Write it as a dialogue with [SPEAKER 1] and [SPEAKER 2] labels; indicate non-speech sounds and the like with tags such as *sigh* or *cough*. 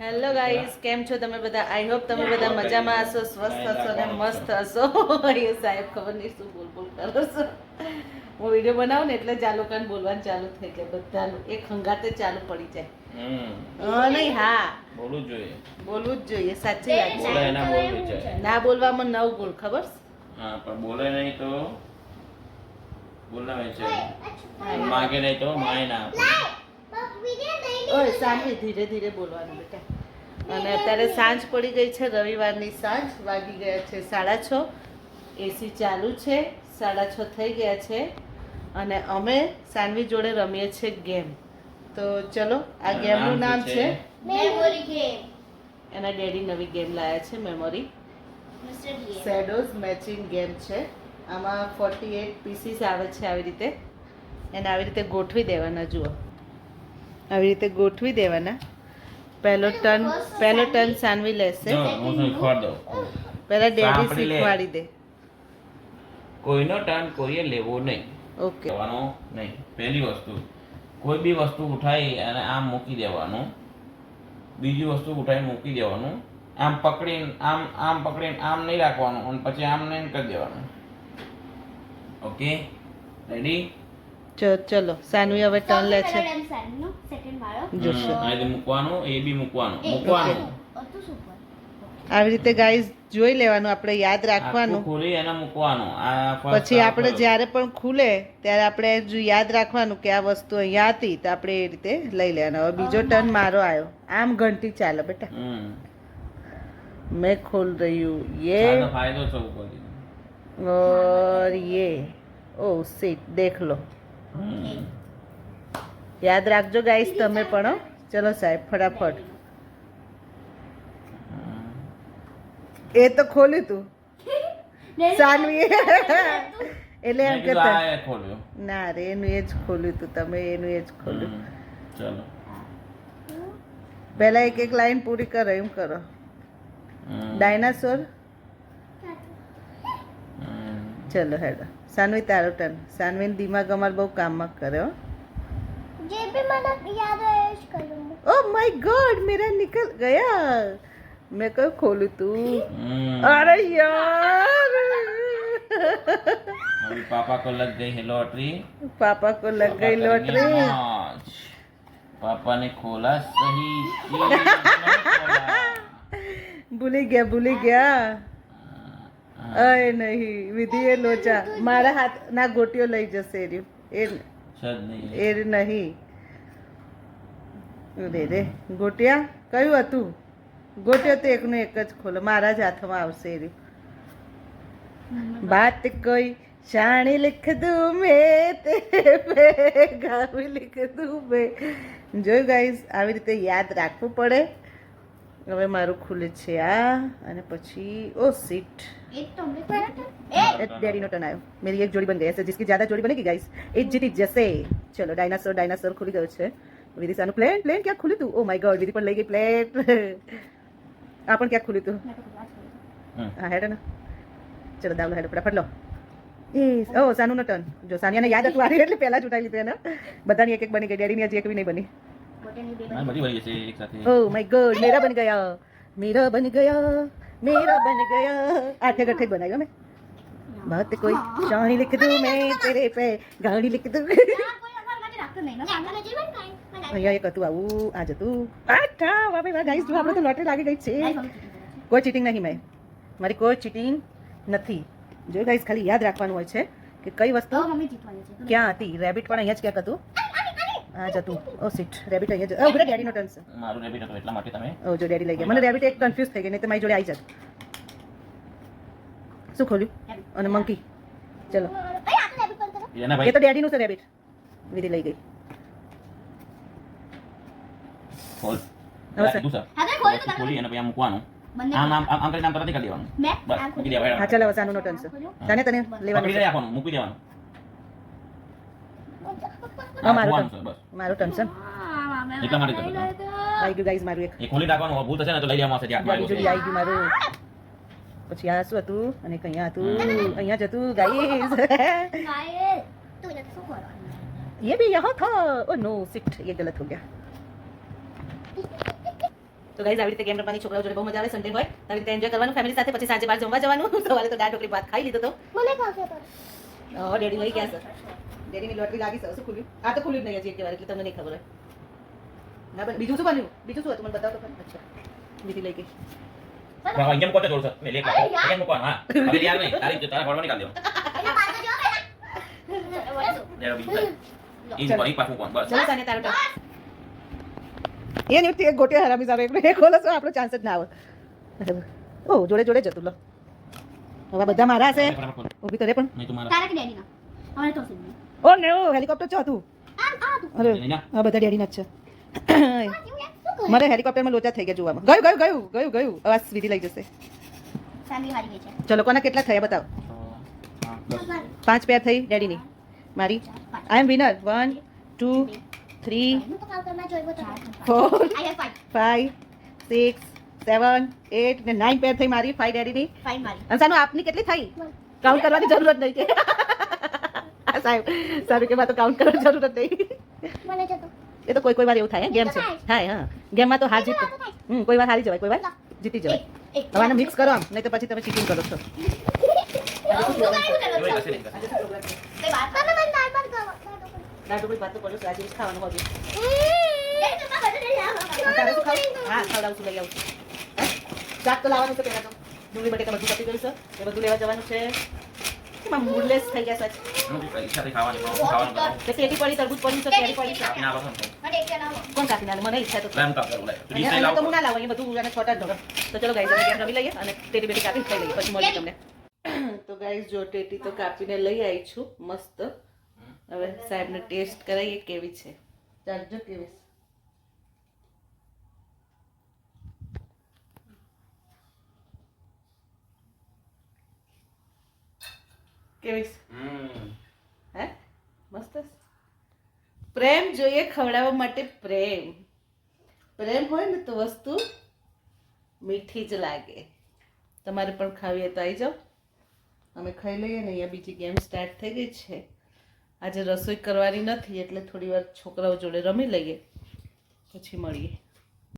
[SPEAKER 1] Hello guys કેમ છો તમે બધા? આઈ હોપ તમે બધા મજામાં હશો સ્વસ્થ હશો ને મસ્ત હશો. *laughs* એ સાહેબ ખબર નહીં શું બોલ બોલ કરો છો. હું વીડિયો બનાવું ને એટલે ચાલુ આ બોલવાનું ચાલુ થઈ જાય. બધાનું એક હંગાતે ચાલુ પડી જાય. હા નહીં હા.
[SPEAKER 2] બોલવું જ જોઈએ.
[SPEAKER 1] બોલવું જ જોઈએ. સાચી વાત છે. ના બોલવામાં નવ ગુણ ખબર? છે?
[SPEAKER 2] હા પણ બોલે નહીં તો બોલાવે છે. માગે નહીં તો માય ના આપે.
[SPEAKER 1] ઓય સાંજે ધીરે ધીરે બોલવાનું બેટા. અને અત્યારે સાંજ પડી ગઈ છે રવિવારની સાંજ વાગી ગયા છે સાડા છ. એસી ચાલુ છે સાડા છ થઈ ગયા છે. અને અમે સાનવી જોડે રમીએ છીએ ગેમ. તો ચલો આ ગેમનું નામ છે?
[SPEAKER 3] મેમોરી ગેમ
[SPEAKER 1] એના ડેડી નવી ગેમ લાયા છે મેમોરી. શેડોઝ મેચિંગ ગેમ છે. આમાં ફોર્ટી એટ પીસીસ આવે છે આવી રીતે. એને આવી રીતે ગોઠવી દેવાના જુઓ. આવી રીતે ગોઠવી દેવાના. પહેલો ટર્ન પહેલો ટર્ન સાનવી લેશે. પહેલા ડેડી શીખવાડી દે.
[SPEAKER 2] કોઈનો ટર્ન કોઈએ લેવો નહીં.
[SPEAKER 1] ઓકે.
[SPEAKER 2] લેવાનો નહીં. પહેલી વસ્તુ કોઈ બી વસ્તુ ઉઠાઈ અને આમ મૂકી દેવાનું. બીજી વસ્તુ ઉઠાવી મૂકી દેવાનું. આમ પકડીને આમ આમ પકડીને આમ નહીં રાખવાનું અને પછી આમ નહીં કરી દેવાનું. ઓકે? રેડી
[SPEAKER 1] ચલો સાનવી હવે ટર્ન લે છે. જોશો.
[SPEAKER 2] મૂકવાનું
[SPEAKER 1] આવી રીતે ગાઈઝ જોઈ લેવાનું આપણે યાદ રાખવાનું.
[SPEAKER 2] ખુલી એને મૂકવાનું.
[SPEAKER 1] પછી આપણે જ્યારે પણ ખુલે ત્યારે આપણે જો યાદ રાખવાનું કે આ વસ્તુ અહીંયા હતી તો આપણે એ રીતે લઈ લેવાનું. હવે બીજો ટર્ન મારો આવ્યો. આમ ઘંટી ચાલે બેટા. મેં
[SPEAKER 2] ખોલ
[SPEAKER 1] રહ્યું.
[SPEAKER 2] યે. ફાયદો છે
[SPEAKER 1] ઓર યે. ઓ સીટ દેખ
[SPEAKER 2] લો.
[SPEAKER 1] યાદ રાખજો ગાઈસ તમે પણ હો. ચલો સાહેબ ફટાફટ. એ તો ખોલ્યું તું. *laughs* સાનવી એટલે એમ
[SPEAKER 2] મેં
[SPEAKER 1] કે
[SPEAKER 2] કીધું આ એ ખોલ્યું.
[SPEAKER 1] ના રે એનું એ જ ખોલ્યું તું તમે એનું એ જ ખોલ્યું.
[SPEAKER 2] ચલો.
[SPEAKER 1] પહેલા એક એક લાઈન પૂરી કરો એમ કરો. ડાયનાસોર
[SPEAKER 2] હમ.
[SPEAKER 1] ચલો હેડો સાનવી તારો ટર્ન સાનવી દિમાગ અમાર બહુ કામમાં કરે હો
[SPEAKER 3] જે બી મને યાદ હોય એ જ કરું.
[SPEAKER 1] ओ माय गॉड मेरा निकल गया मैं कब खोलू तू
[SPEAKER 2] हम्म।
[SPEAKER 1] अरे यार
[SPEAKER 2] अभी पापा को लग गई है लॉटरी
[SPEAKER 1] पापा को लग
[SPEAKER 2] पापा
[SPEAKER 1] गई
[SPEAKER 2] करेंगे
[SPEAKER 1] लॉटरी
[SPEAKER 2] मौज। पापा ने खोला सही चीज नहीं खोला।
[SPEAKER 1] ભૂલી ગયા ભૂલી ગયા અય નહીં વિધિ એ લોચા. મારા હાથ ના ગોટીઓ લઈ જશે એ એ નહીં. રે રે ગોટિયા કયું હતું? ગોટિયો તો એકનું એક જ ખોલો. મારા જ હાથમાં આવશે એ વાત કોઈ? શાણી લિખ દઉં મેં તે ગાવી લિખ દઉં મેં. જોયું ગાઈઝ આવી રીતે યાદ રાખવું પડે. હવે મારું ખુલે છે આ અને પછી ઓ સીટ. ડેડીનો ટર્ન આવ્યો. મેરી એક જોડી બની ગઈ હશે જિસકી જ્યાદા જોડી બનેગી ગઈ એક જીતી જશે. ચલો ડાયનાસોર ડાયનાસોર ખુલી ગયો છે. વિદિશાનું પ્લેન પ્લેન ક્યાં ખુલ્યું હતું? ઓ માય ગોડ વિધિ પણ લઈ ગઈ પ્લેટ *laughs* આ પણ ક્યાં ખુલ્યું
[SPEAKER 2] હતું?
[SPEAKER 1] હા. હેડો ને. ચલો દાવલો હેડો ફટાફટ લો. એ ઓ સાનુનો ટર્ન. જો સાનિયાને યાદ હતું આવી એટલે પહેલા જ ઉઠાવી લીધી એને. બધાની એક એક બની ગઈ ડેડીની હજી એક બી નહીં બની.
[SPEAKER 2] બધી ભરી જશે
[SPEAKER 1] ઓ માય ગોડ મેરા બન ગયા મેરા બન ગયા મેરા બન ગયા. આઠે ગઠે બનાવ્યો મેં.
[SPEAKER 3] બાત કોઈ ચાણી લિખ દઉં મેં તેરે પે ગાડી લિખ દઉં.
[SPEAKER 1] અહીંયા એક હતું આવું આ જતું આઠા વાપે વાહ ગાઈસ જો આપણે તો લોટરી લાગી ગઈ છે. કોઈ ચીટિંગ નહીં મેં. મારી કોઈ ચીટિંગ નથી. જો ગાઈસ ખાલી યાદ રાખવાનું હોય છે કે કઈ વસ્તુ ક્યાં હતી? રેબિટ પણ અહીંયા જ ક્યાંક હતું. આ જતું ઓ સીટ રેબિટ અહીંયા જતું ઓ બધા ડેડીનો ટર્ન છે.
[SPEAKER 2] મારું રેબિટ હતું એટલા માટે તમે?
[SPEAKER 1] ઓ જો ડેડી લઈ ગયા. મને રેબિટ એક કન્ફ્યુઝ થઈ ગઈ નહીં તો મારી જોડે આવી જાત. શું ખોલ્યું? અને મંકી ચલો. એ તો ડેડીનું છે રેબિટ વિધિ લઈ ગઈ.
[SPEAKER 2] ખોલ.
[SPEAKER 3] ખોલી તો તમે.
[SPEAKER 2] ખોલી અને પછી આમ મૂકવાનું. આમ આમ આમ કરીને આમ તરત કરી દેવાનું.
[SPEAKER 3] મેં
[SPEAKER 2] બસ મૂકી
[SPEAKER 3] ખોલી.
[SPEAKER 2] દેવાનું.
[SPEAKER 1] હા ચાલો હવે સાનુનો ટર્ન છે. તને તને લેવાનું
[SPEAKER 2] મૂકી દેવાનું.
[SPEAKER 1] મારું
[SPEAKER 2] મૂકવાનું
[SPEAKER 1] turn.
[SPEAKER 2] છે, બસ
[SPEAKER 1] મારું ટર્ન છે
[SPEAKER 3] હા, મેં
[SPEAKER 2] એટલા માટે
[SPEAKER 3] લઈ
[SPEAKER 2] કીધું.
[SPEAKER 3] લીધું.
[SPEAKER 1] આવી ગયું ગાઈઝ મારું એક
[SPEAKER 2] એ ખોલી રાખવાનું ભૂલ થશે ને તો લઈ લેવામાં આવશે ત્યાં
[SPEAKER 1] બીજું બી આવી ગયું મારું પછી આ શું હતું અને એક અહીંયા હતું અહીંયા જ હતું ગાઈઝ
[SPEAKER 3] ગાય, તું એને શું કરવાનું?
[SPEAKER 1] ये भी यहाँ था ओ नो सिट ये गलत हो गया તો ગાઈઝ આવી રીતે ગેમ રમવાની છોકરાઓ જોડે બહુ મજા આવે સન્ડે હોય તો આવી રીતે એન્જોય કરવાનું ફેમિલી સાથે પછી સાંજે બહાર જમવા જવાનું *laughs* સવારે તો દાળ ઢોકળી ભાત ખાઈ લીધો તો
[SPEAKER 3] મને ખાવશે તો
[SPEAKER 1] ઓ ડેડી લઈ ગયા સર ડેડીની લોટરી લાગી સર શું ખુલ્યું. આ તો ખુલ્યું જ નહીં હજી એક વાર એટલે તમને નહીં ખબર હોય. ના બને બીજું શું બન્યું? બીજું શું હતું મને બતાવો તો ખરી. અચ્છા. બીજી લઈ ગઈ.
[SPEAKER 2] હા, લેખ હા. હવે યાર નહીં. તારી
[SPEAKER 3] જો.
[SPEAKER 2] પાછું બસ.
[SPEAKER 1] ચલો તારો એ નિવૃત્તિ એક ગોટી હરામી સારો એક એ ખોલો આપણો ચાન્સ જ ના આવે. ઓ જોડે જોડે જતું લો. હવે બધા મારા છે.
[SPEAKER 2] ખોલ.
[SPEAKER 1] ઊભી તો રે પણ.
[SPEAKER 2] નહીં તો મારા.
[SPEAKER 3] તારા કે ડેડીના? હવે તો સુન
[SPEAKER 1] ઓ ને ઓ હેલિકોપ્ટર છો તું. અરે હા બધા ડેડીના જ છે. *coughs* મારે હેલિકોપ્ટરમાં લોચા થઈ ગયા જોવામાં. ગયું ગયું ગયું ગયું ગયું. અવાજ વિધિ લઈ જશે.
[SPEAKER 3] ફેમિલી હારી ગઈ છે.
[SPEAKER 1] ચલો કોના કેટલા થયા બતાવો. પાંચ પેર થઈ ડેડીની. મારી.
[SPEAKER 3] I am winner one
[SPEAKER 1] two
[SPEAKER 3] three four I
[SPEAKER 1] five six seven eight ને નાઇન પેર થઈ મારી ફાઈવ ડેડીની. અને સાનું આપની કેટલી થઈ? કાઉન્ટ કરવાની જરૂરત નહીં *laughs* સાહેબ સારું કે તો કાઉન્ટ કરવાની જરૂર જ નહીં. એ તો કોઈ કોઈ વાર એવું થાય ગેમ છે. થાય. હા ગેમમાં તો હાર જીત. હમ કોઈ વાર હારી જવાય કોઈ વાર જીતી જવાય. હવે આને મિક્સ કરો આમ નહીં તો પછી તમે ચીટિંગ કરો છો.
[SPEAKER 3] તું કાંઈ વાત કરો
[SPEAKER 1] આજે ખાવાનું હોતું. હા ખવડાવું લઈ આવું હે? શાક તો લાવવાનું છે પહેલાં તો. ડુંગળી બટેકા બધું કાપી ગયું છે. એ બધું લેવા જવાનું છે. એમાં મૂડલેસ થઈ ગયા સાચ પડી તરબૂચ કેરી પડી
[SPEAKER 2] ને
[SPEAKER 1] કોણ કાપી નાખે? મને ઈચ્છા તો
[SPEAKER 2] કાપ
[SPEAKER 1] હું ના લાવું બધું અને છોટા જ ઢોકળ. તો ચલો ગેમ રમી લઈએ અને બેટી કાપીને ખાઈ લઈએ પછી મળીએ તમને તો ગાઈઝ જો ટેટી તો કાપીને લઈ આવી છું મસ્ત હવે સાહેબને ટેસ્ટ કરાવીએ કેવી છે ચાલજો કેવી છે. કેવી? હે? મસ્ત પ્રેમ જોઈએ ખવડાવવા માટે પ્રેમ. પ્રેમ હોય ને તો વસ્તુ મીઠી જ લાગે. તમારે પણ ખાવી હોય તો આવી જાઓ. અમે ખાઈ લઈએ ને અહીંયા બીજી ગેમ સ્ટાર્ટ થઈ ગઈ છે. આજે રસોઈ કરવાની નથી એટલે થોડી વાર છોકરાઓ જોડે રમી લઈએ. પછી મળીએ.